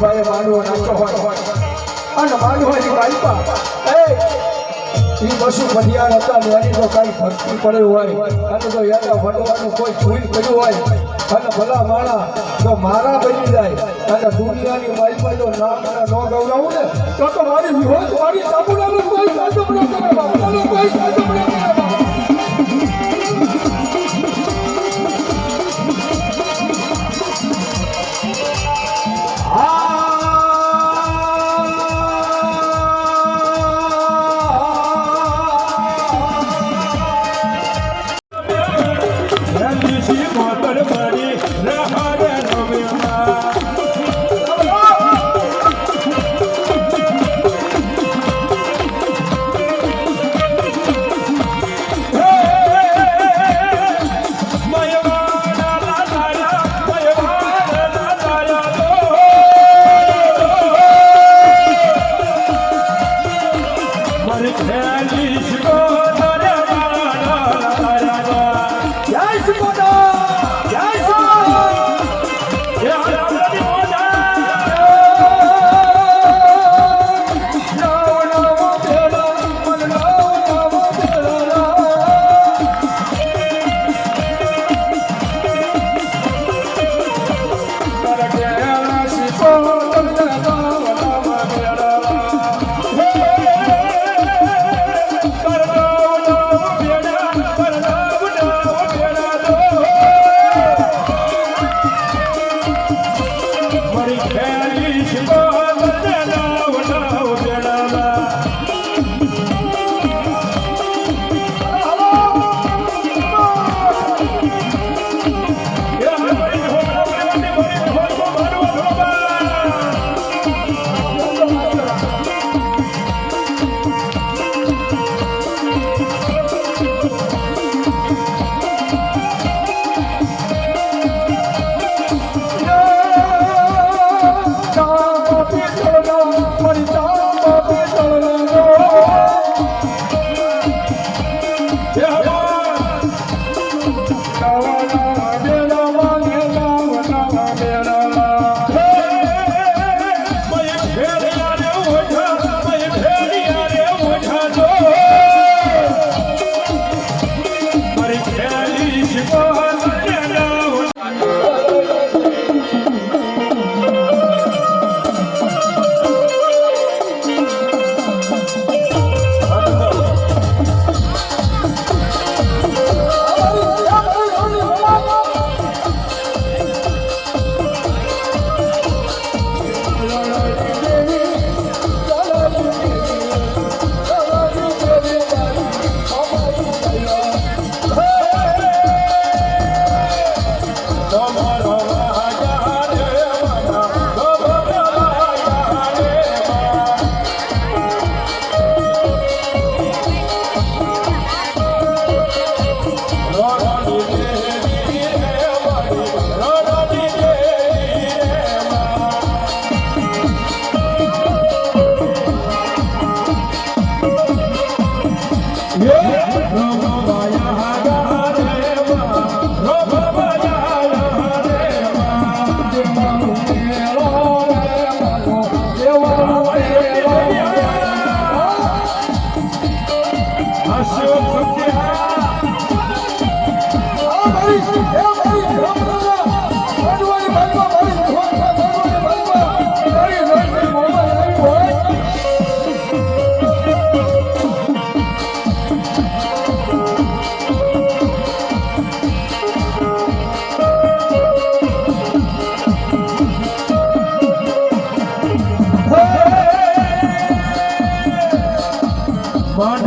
ભાઈ માંડવો નાખતો હોય અને એ એ પશુ હતા કાંઈ ભક્તિ પડ્યું હોય અને તો યાત્રા ભરવાનું કોઈ ભૂલ કર્યું હોય અને ભલા માણા જો મારા બની જાય અને દુનિયાની માલમાં જો નામ ન ગૌરવું ને, તો મારી વિરોધ મારી સાબુડાનો કોઈ સાચો જય Rama Raya